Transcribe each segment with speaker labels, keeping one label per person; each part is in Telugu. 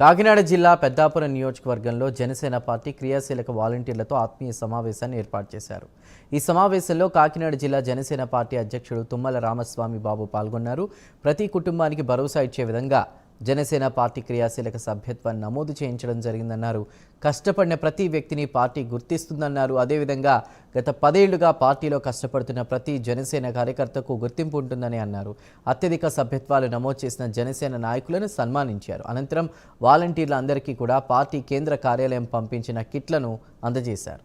Speaker 1: కాకినాడ జిల్లా పెద్దాపురం నియోజకవర్గంలో జనసేన పార్టీ క్రియాశీలక వాలంటీర్లతో ఆత్మీయ సమావేశాన్ని ఏర్పాటు చేశారు. ఈ సమావేశంలో కాకినాడ జిల్లా జనసేన పార్టీ అధ్యక్షుడు తుమ్మల రామస్వామి బాబు పాల్గొన్నారు. ప్రతి కుటుంబానికి భరోసా ఇచ్చే విధంగా జనసేన పార్టీ క్రియాశీలక సభ్యత్వాన్ని నమోదు చేయించడం జరిగిందన్నారు. కష్టపడిన ప్రతి వ్యక్తిని పార్టీ గుర్తిస్తుందన్నారు. అదేవిధంగా గత పదేళ్ళుగా పార్టీలో కష్టపడుతున్న ప్రతి జనసేన కార్యకర్తకు గుర్తింపు ఉంటుందని అన్నారు. అత్యధిక సభ్యత్వాలు నమోదు చేసిన జనసేన నాయకులను సన్మానించారు. అనంతరం వాలంటీర్ల అందరికీ కూడా పార్టీ కేంద్ర కార్యాలయం పంపించిన కిట్లను అందజేశారు.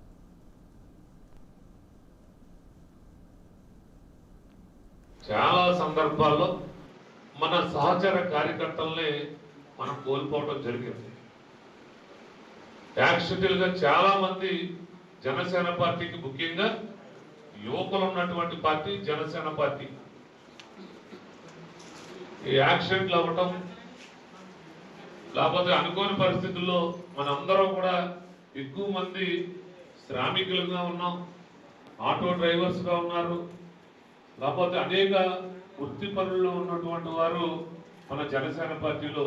Speaker 2: చాలా సందర్భాల్లో మన సహచర కార్యకర్తల్ని మనం కోల్పోవడం జరిగింది. యాక్సిడెంట్గా చాలా మంది జనసేన పార్టీకి ముఖ్యంగా యువకులు ఉన్నటువంటి పార్టీ జనసేన పార్టీ. ఈ యాక్సిడెంట్లు అవ్వటం లేకపోతే అనుకోని పరిస్థితుల్లో మనందరం కూడా ఎక్కువ మంది శ్రామికులుగా ఉన్నాం ఆటో డ్రైవర్స్గా ఉన్నారు లేకపోతే అనేక వృత్తి పనుల్లో ఉన్నటువంటి వారు మన జనసేన పార్టీలో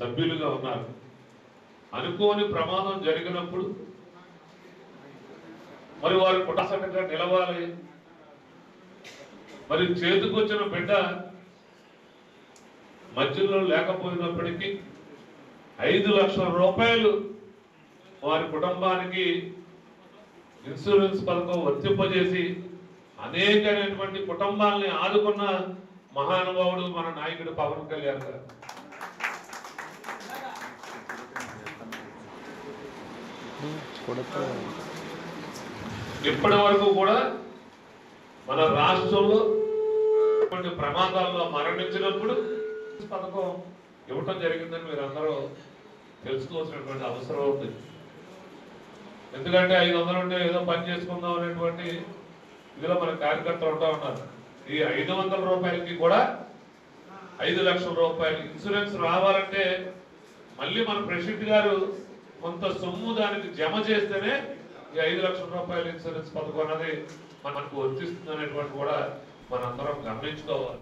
Speaker 2: సభ్యులుగా ఉన్నారు. అనుకోని ప్రమాదం జరిగినప్పుడు మరి వారు కుటసటగా నిలవాలి. మరి చేతికొచ్చిన బిడ్డ మధ్యలో లేకపోయినప్పటికీ ఐదు లక్షల రూపాయలు వారి కుటుంబానికి ఇన్సూరెన్స్ పథకం వర్తింపజేసి అనేకమైనటువంటి కుటుంబాలని ఆదుకున్న మహానుభావుడు మన నాయకుడు పవన్ కళ్యాణ్ గారు. ఇప్పటి వరకు కూడా మన రాష్ట్రంలో ఇటువంటి ప్రమాదాల్లో మరణించినప్పుడు పథకం ఇవ్వటం జరిగిందని మీరు అందరూ తెలుసుకోవాల్సినటువంటి అవసరం ఉంది. ఎందుకంటే ఐదు వందలు ఉంటే ఏదో పని చేసుకుందాం అనేటువంటి ఇదిలో మన కార్యకర్తలు ఉంటా ఉన్నారు. ఈ ఐదు వందల రూపాయలకి కూడా ఐదు లక్షల రూపాయలు ఇన్సూరెన్స్ రావాలంటే మళ్ళీ మన ప్రెసిడెంట్ గారు కొంత సొమ్ము దానికి జమ చేస్తేనే ఈ ఐదు లక్షల రూపాయల ఇన్సూరెన్స్ పథకం అనేది మనకు వర్తిస్తుంది అనేటువంటి కూడా మనందరం గమనించుకోవాలి.